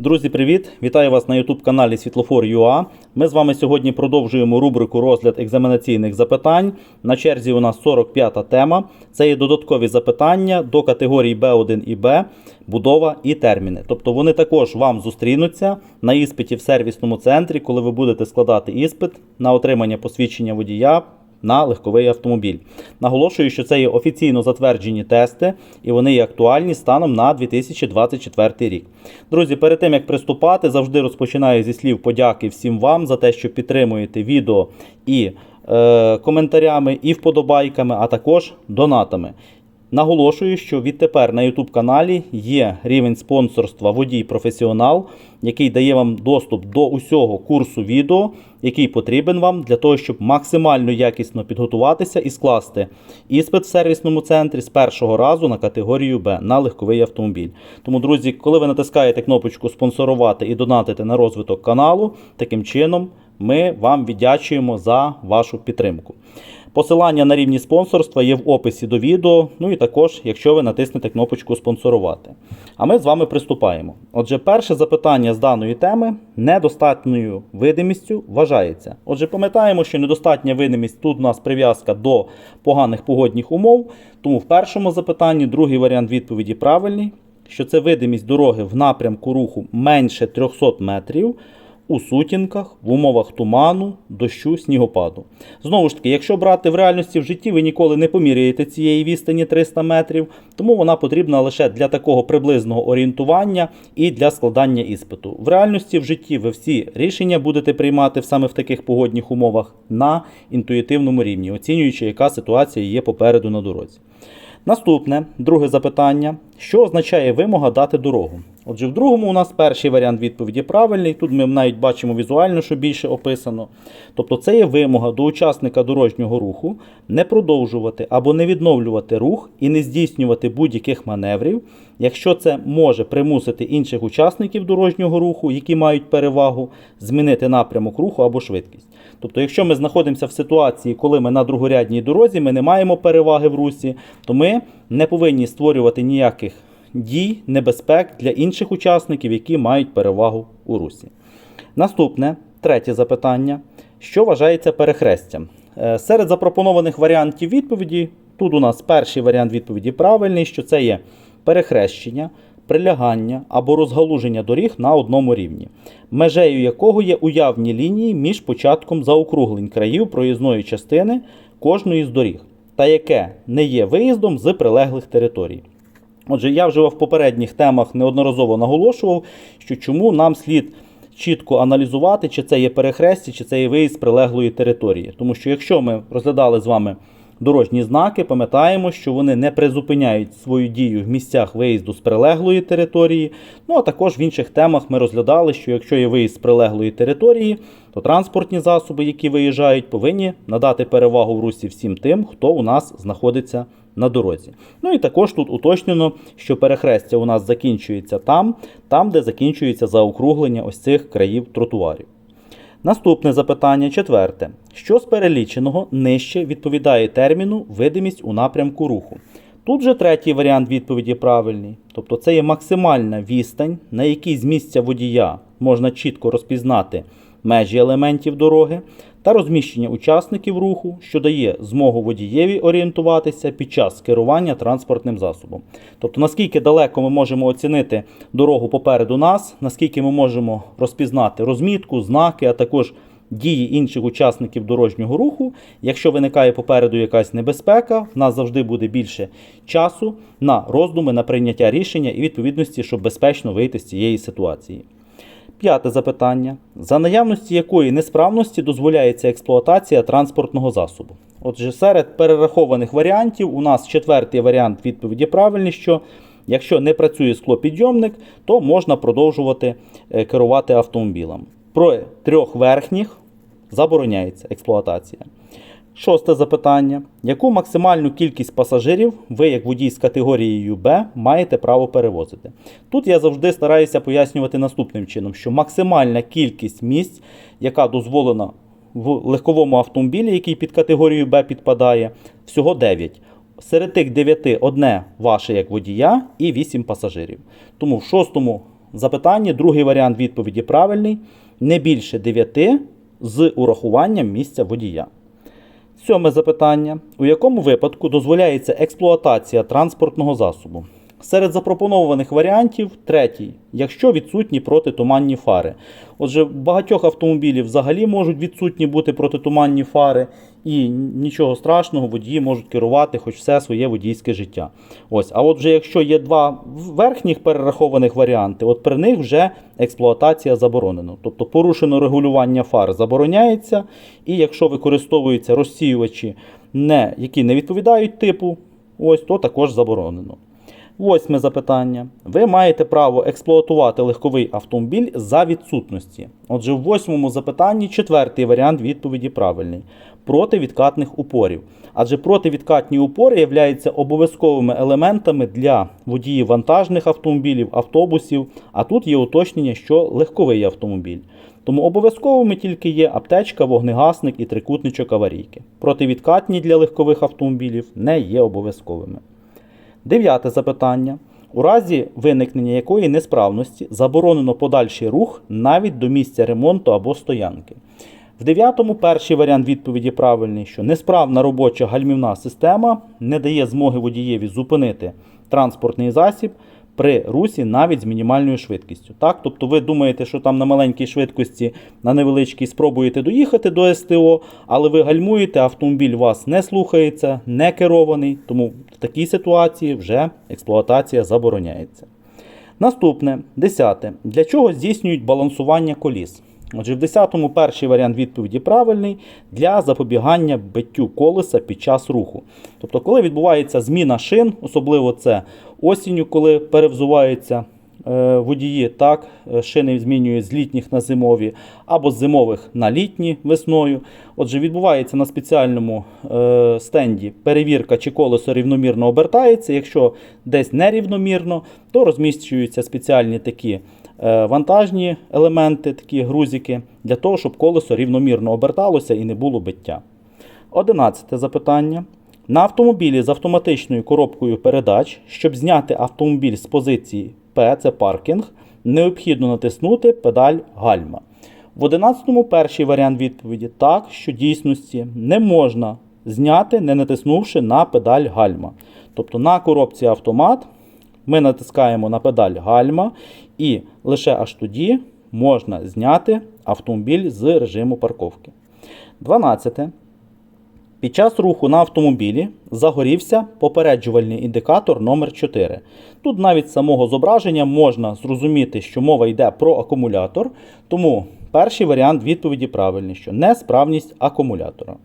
Друзі, привіт! Вітаю вас на YouTube каналі Світлофор.ua. Ми з вами сьогодні продовжуємо рубрику розгляд екзаменаційних запитань. На черзі у нас 45-та тема. Це є додаткові запитання до категорій Б1 і Б, будова і терміни. Тобто вони також вам зустрінуться на іспиті в сервісному центрі, коли ви будете складати іспит на отримання посвідчення водія на легковий автомобіль. Наголошую, що це є офіційно затверджені тести, і вони є актуальні станом на 2024 рік. Друзі, перед тим як приступати, завжди розпочинаю зі слів подяки всім вам за те, що підтримуєте відео і е, коментарями, і вподобайками, а також донатами. Наголошую, що відтепер на YouTube каналі є рівень спонсорства водій професіонал, який дає вам доступ до усього курсу відео, який потрібен вам для того, щоб максимально якісно підготуватися і скласти іспит в сервісному центрі з першого разу на категорію Б на легковий автомобіль. Тому, друзі, коли ви натискаєте кнопочку спонсорувати і донатити на розвиток каналу, таким чином ми вам віддячуємо за вашу підтримку. Посилання на рівні спонсорства є в описі до відео, ну і також, якщо ви натиснете кнопочку спонсорувати. А ми з вами приступаємо. Отже, перше запитання з даної теми недостатньою видимістю вважається. Отже, пам'ятаємо, що недостатня видимість тут у нас прив'язка до поганих погодних умов. Тому в першому запитанні другий варіант відповіді правильний, що це видимість дороги в напрямку руху менше 300 метрів у сутінках, в умовах туману, дощу, снігопаду. Знову ж таки, якщо брати в реальності в житті, ви ніколи не поміряєте цієї відстані 300 метрів, тому вона потрібна лише для такого приблизного орієнтування і для складання іспиту. В реальності в житті ви всі рішення будете приймати саме в таких погодних умовах на інтуїтивному рівні, оцінюючи, яка ситуація є попереду на дорозі. Наступне, друге запитання: що означає вимога дати дорогу? Отже, в другому у нас перший варіант відповіді правильний. Тут ми навіть бачимо візуально, що більше описано. Тобто, це є вимога до учасника дорожнього руху не продовжувати або не відновлювати рух і не здійснювати будь-яких маневрів, якщо це може примусити інших учасників дорожнього руху, які мають перевагу, змінити напрямок руху або швидкість. Тобто, якщо ми знаходимося в ситуації, коли ми на другорядній дорозі, ми не маємо переваги в русі, то ми не повинні створювати ніяких дій, небезпек для інших учасників, які мають перевагу у русі. Наступне, третє запитання. Що вважається перехрестям? Е, Серед запропонованих варіантів відповіді, тут у нас перший варіант відповіді правильний, що це є перехрещення, прилягання або розгалуження доріг на одному рівні, межею якого є уявні лінії між початком заокруглень країв проїзної частини кожної з доріг, та яке не є виїздом з прилеглих територій. Отже, я вже в попередніх темах неодноразово наголошував, що чому нам слід чітко аналізувати, чи це є перехрестя, чи це є виїзд з прилеглої території. Тому що якщо ми розглядали з вами дорожні знаки, пам'ятаємо, що вони не призупиняють свою дію в місцях виїзду з прилеглої території. Ну а також в інших темах ми розглядали, що якщо є виїзд з прилеглої території, то транспортні засоби, які виїжджають, повинні надати перевагу в русі всім тим, хто у нас знаходиться на дорозі. Ну і також тут уточнено, що перехрестя у нас закінчується там, там, де закінчується заокруглення ось цих країв тротуарів. Наступне запитання, четверте. Що з переліченого нижче відповідає терміну видимість у напрямку руху? Тут же третій варіант відповіді правильний. Тобто це є максимальна відстань, на якій з місця водія можна чітко розпізнати межі елементів дороги та розміщення учасників руху, що дає змогу водієві орієнтуватися під час керування транспортним засобом. Тобто, наскільки далеко ми можемо оцінити дорогу попереду нас, наскільки ми можемо розпізнати розмітку, знаки, а також дії інших учасників дорожнього руху. Якщо виникає попереду якась небезпека, в нас завжди буде більше часу на роздуми, на прийняття рішення і відповідності, щоб безпечно вийти з цієї ситуації. П'яте запитання: за наявності якої несправності дозволяється експлуатація транспортного засобу? Отже, серед перерахованих варіантів у нас четвертий варіант відповіді правильний, що якщо не працює склопідйомник, то можна продовжувати е, керувати автомобілем. Про трьох верхніх забороняється експлуатація. Шосте запитання. Яку максимальну кількість пасажирів ви, як водій з категорією Б, маєте право перевозити? Тут я завжди стараюся пояснювати наступним чином, що максимальна кількість місць, яка дозволена в легковому автомобілі, який під категорію Б підпадає, всього 9. Серед тих 9 одне ваше як водія і 8 пасажирів. Тому в шостому запитанні другий варіант відповіді правильний не більше 9 з урахуванням місця водія. Сьоме запитання. У якому випадку дозволяється експлуатація транспортного засобу? Серед запропонованих варіантів третій, якщо відсутні протитуманні фари. Отже, багатьох автомобілів взагалі можуть відсутні бути протитуманні фари, і нічого страшного, водії можуть керувати хоч все своє водійське життя. Ось, а от вже якщо є два верхніх перерахованих варіанти, от при них вже експлуатація заборонена. Тобто порушено регулювання фар забороняється, і якщо використовуються розсіювачі, не, які не відповідають типу, ось то також заборонено. Восьме запитання. Ви маєте право експлуатувати легковий автомобіль за відсутності. Отже, в восьмому запитанні четвертий варіант відповіді правильний. Проти відкатних упорів. Адже противідкатні упори являються обов'язковими елементами для водіїв вантажних автомобілів, автобусів, а тут є уточнення, що легковий автомобіль. Тому обов'язковими тільки є аптечка, вогнегасник і трикутничок аварійки. Противідкатні для легкових автомобілів не є обов'язковими. Дев'яте запитання. У разі виникнення якої несправності заборонено подальший рух навіть до місця ремонту або стоянки. В дев'ятому перший варіант відповіді правильний, що несправна робоча гальмівна система не дає змоги водієві зупинити транспортний засіб при русі навіть з мінімальною швидкістю. Так? Тобто ви думаєте, що там на маленькій швидкості, на невеличкій спробуєте доїхати до СТО, але ви гальмуєте, автомобіль вас не слухається, не керований, тому в такій ситуації вже експлуатація забороняється. Наступне, десяте. Для чого здійснюють балансування коліс? Отже, в 10-му перший варіант відповіді правильний для запобігання биттю колеса під час руху. Тобто, коли відбувається зміна шин, особливо це осінню, коли перевзуваються е, водії, так, е, шини змінюють з літніх на зимові, або з зимових на літні весною. Отже, відбувається на спеціальному е, стенді перевірка, чи колесо рівномірно обертається. Якщо десь нерівномірно, то розміщуються спеціальні такі вантажні елементи, такі грузики, для того, щоб колесо рівномірно оберталося і не було биття. Одинадцяте запитання. На автомобілі з автоматичною коробкою передач, щоб зняти автомобіль з позиції П, це паркінг, необхідно натиснути педаль гальма. В 11-му перший варіант відповіді так, що дійсності не можна зняти, не натиснувши на педаль гальма. Тобто на коробці автомат ми натискаємо на педаль гальма, і лише аж тоді можна зняти автомобіль з режиму парковки. 12. Під час руху на автомобілі загорівся попереджувальний індикатор номер 4 Тут навіть з самого зображення можна зрозуміти, що мова йде про акумулятор, тому перший варіант відповіді правильний, що несправність акумулятора.